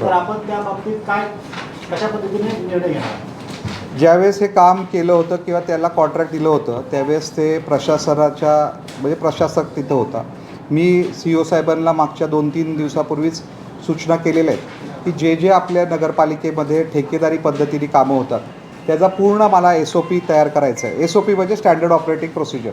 तर आपण त्या बाबतीत काय कशा पद्धतीने निर्णय घेणार? ज्यावेळेस हे काम केलं होतं किंवा त्याला कॉन्ट्रॅक्ट दिलं होतं त्यावेळेस ते प्रशासनाच्या म्हणजे प्रशासक तिथं होता. मी सी ओ साहेबांना मागच्या दोन तीन दिवसापूर्वीच सूचना केलेल्या आहेत की जे जे आपल्या नगरपालिकेमध्ये ठेकेदारी पद्धतीने कामं होतात त्याचा पूर्ण मला एस ओ पी तयार करायचं आहे. एस ओ पी म्हणजे स्टँडर्ड ऑपरेटिंग प्रोसिजर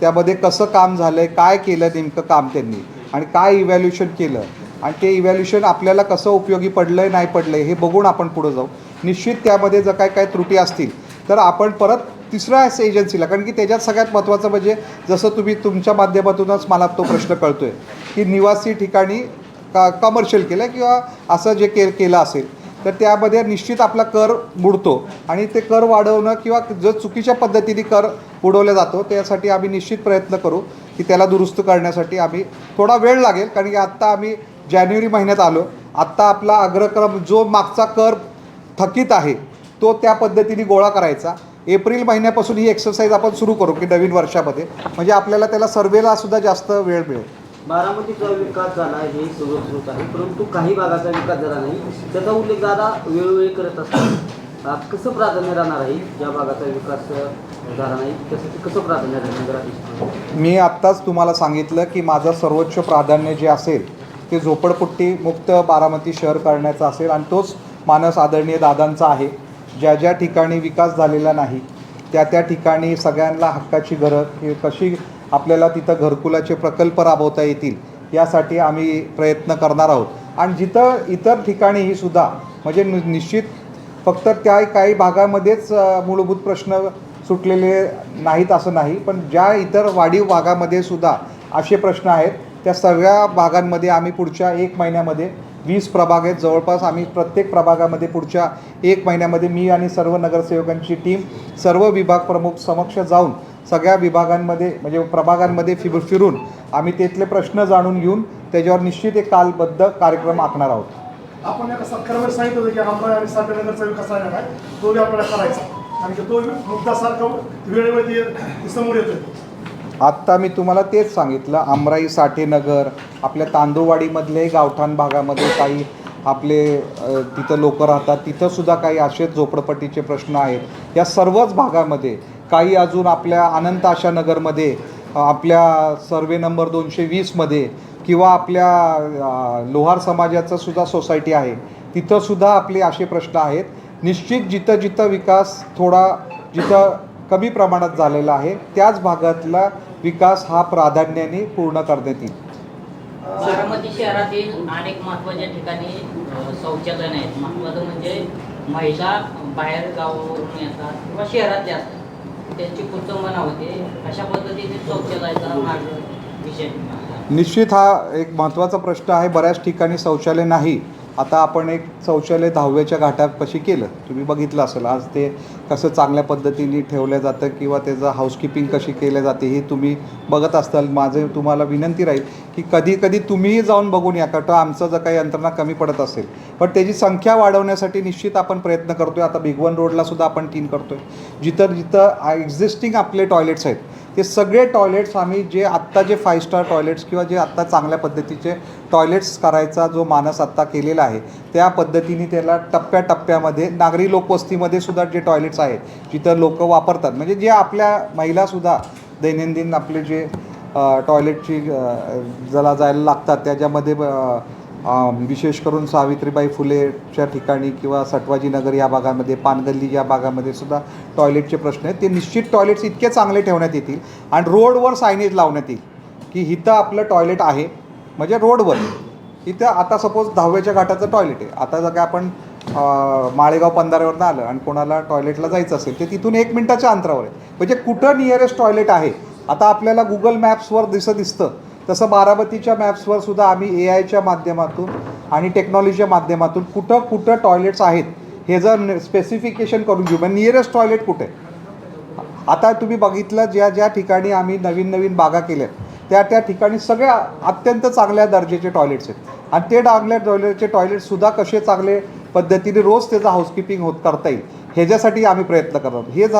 त्यामध्ये कसं काम झालं आहे काय केलं नेमकं काम त्यांनी आणि काय इव्हॅल्युएशन केलं आणि ते इव्हॅल्युएशन आपल्याला कसं उपयोगी पडलं आहे नाही पडलं आहे हे बघून आपण पुढं जाऊ. निश्चित त्यामध्ये जर काय काय त्रुटी असतील तर आपण परत तिसऱ्या एजन्सीला कारण की त्याच्यात सगळ्यात महत्त्वाचं म्हणजे जसं तुम्ही तुमच्या माध्यमातूनच मला तो प्रश्न कळतो आहे की निवासी ठिकाणी का कमर्शियल केलं किंवा असं जे के केलं असेल तर त्यामध्ये निश्चित आपला कर बुडतो. आणि ते कर वाढवणं किंवा जो चुकीच्या पद्धतीने कर बुडवला जातो त्यासाठी आम्ही निश्चित प्रयत्न करू की त्याला दुरुस्त करण्यासाठी आम्ही थोडा वेळ लागेल कारण की आत्ता आम्ही जानेवारी महिन्यात आलो. आत्ता आपला अग्रक्रम जो मागचा कर थकीत आहे तो त्या पद्धतीने गोळा करायचा. एप्रिल महिन्यापासून ही एक्सरसाइज आपण सुरू करू की नवीन वर्षामध्ये. म्हणजे आपल्याला त्याला सर्वेला सुद्धा जास्त वेळ मिळेल. बारामतीचा विकास झाला हे सुरक्षित आहे. परंतु काही भागाचा विकास झाला नाही. त्याचा उल्लेख दादा वेळोवेळी करत असतात. कसं प्राधान्य राहणार आहे? ज्या भागाचा विकास झाला नाही त्यासाठी कसं प्राधान्य राहणार मी आत्ताच तुम्हाला सांगितलं की माझं सर्वोच्च प्राधान्य जे असेल ते झोपडपट्टी मुक्त बारामती शहर करण्याचं असेल आणि तोच मानस आदरणीय दादांचा आहे. ज्या ज्या ठिकाणी विकास झालेला नाही त्या त्या ठिकाणी सगळ्यांना हक्काची घरं हे कशी आपल्याला तिथं घरकुलाचे प्रकल्प राबवता येतील यासाठी आम्ही प्रयत्न करणार आहोत. आणि जिथं इतर ठिकाणीही सुद्धा म्हणजे नि- निश्चित फक्त त्या काही भागामध्येच मूलभूत प्रश्न सुटलेले नाहीत असं नाही पण ज्या इतर वाढीव भागामध्ये सुद्धा असे प्रश्न आहेत त्या सगळ्या भागांमध्ये आम्ही पुढच्या एक महिन्यामध्ये वीस प्रभाग आहेत. जवळपास आम्ही प्रत्येक प्रभागामध्ये पुढच्या एक महिन्यामध्ये मी आणि सर्व नगरसेवकांची टीम सर्व विभाग प्रमुख समक्ष जाऊन सगळ्या विभागांमध्ये म्हणजे प्रभागांमध्ये फिर फिरून आम्ही तिथले प्रश्न जाणून घेऊन त्याच्यावर निश्चित एक कालबद्ध कार्यक्रम आखणार आहोत. आपण सांगितलं होतं की आणि विकास आहे तो आपल्याला करायचा. कारण की तो मुद्दा सारखा वेळेमध्ये समोर येतोय. आत्ता मी तुम्हाला तेच सांगितलं आमराई साठेनगर आपल्या तांदूळवाडीमधले गावठाण भागामध्ये काही आपले तिथं लोक राहतात तिथंसुद्धा काही असेच झोपडपट्टीचे प्रश्न आहेत. या सर्वच भागामध्ये काही अजून आपल्या अनंत आशा नगरमध्ये आपल्या सर्वे नंबर दोनशे वीसमध्ये किंवा आपल्या लोहार समाजाचं सुद्धा सोसायटी आहे तिथंसुद्धा आपले असे प्रश्न आहेत. निश्चित जिथं जिथं विकास थोडा जिथं कमी प्रमाणात झालेला आहे. त्याच भागातला विकास हा प्राधान्याने पूर्ण करण्यात येईल. बारामती शहरातील अनेक महत्त्वाच्या ठिकाणी शौचालय नाहीत महत्त्वाचं म्हणजे महिला बाहेर गावावरून येतात किंवा शहरातल्या असतात. त्यांची कुटुंबना होते. अशा पद्धतीने शौचालयाचा मार्ग विषय निश्चित हा एक महत्त्वाचा प्रश्न आहे. बऱ्याच ठिकाणी शौचालय नाही. आता आपण एक शौचालय दहाव्याच्या घाटापाशी केलं? तुम्ही बघितलं असेल आज ते कसं चांगल्या पद्धतीने ठेवलं जातं किंवा त्याचं हाऊसकीपिंग कशी केलं जाते हे तुम्ही बघत असताल. माझे तुम्हाला विनंती राहील की कधी कधी तुम्हीही जाऊन बघून या का तर आमचं जर काही यंत्रणा कमी पडत असेल. पण त्याची संख्या वाढवण्यासाठी निश्चित आपण प्रयत्न करतो आहे आता भिगवण रोडला सुद्धा आपण क्लीन करतो आहे जिथं जिथं एक्झिस्टिंग आपले टॉयलेट्स आहेत ते सगळे टॉयलेट्स आम्ही जे आत्ता जे फाईव्ह स्टार टॉयलेट्स किंवा जे आत्ता चांगल्या पद्धतीचे टॉयलेट्स करायचा जो मानस आत्ता केलेला आहे त्या पद्धतीने त्याला टप्प्याटप्प्यामध्ये नागरी लोकवस्तीमध्ये सुद्धा जे टॉयलेट्स आहेत जिथं लोक वापरतात म्हणजे जे आपल्या महिलासुद्धा दैनंदिन आपले जे टॉयलेटची जला ज्याला जायला लागतात त्याच्यामध्ये अ, विशेष करून सावित्रीबाई फुलेच्या ठिकाणी किंवा सटवाजी नगर या भागामध्ये पानगल्ली या भागामध्ये सुद्धा टॉयलेटचे प्रश्न आहेत. ते निश्चित टॉयलेट्स इतके चांगले ठेवण्यात येतील आणि रोडवर सायनेज लावण्यात येईल की इथं आपलं टॉयलेट आहे. म्हणजे रोडवर इथं आता सपोज दहाव्याच्या घाटाचं टॉयलेट आहे. आता जर काय आपण माळेगाव पंधाऱ्यावरनं आलं आणि कोणाला टॉयलेटला जायचं असेल ते तिथून एक मिनटाच्या अंतरावर आहे. म्हणजे कुठं नियरेस्ट टॉयलेट आहे? आता आपल्याला गुगल मॅप्सवर दिसं दिसतं. तसं बारामतीच्या मॅप्सवर सुद्धा आम्ही ए आयच्या माध्यमातून आणि टेक्नॉलॉजीच्या माध्यमातून कुठं कुठं टॉयलेट्स आहेत हे जर स्पेसिफिकेशन करून घेऊ म्हणजे नियरेस्ट टॉयलेट कुठे? आता तुम्ही बघितलं ज्या ज्या ठिकाणी आम्ही नवीन नवीन बागा केल्या त्या त्या ठिकाणी सगळ्या अत्यंत चांगल्या दर्जाचे टॉयलेट्स आहेत. आणि ते चांगल्या टॉयलेटचे टॉयलेटसुद्धा कसे चांगले पद्धतीने रोज त्याचं हाऊसकीपिंग होत करता येईल ह्याच्यासाठी आम्ही प्रयत्न करतो हे झालं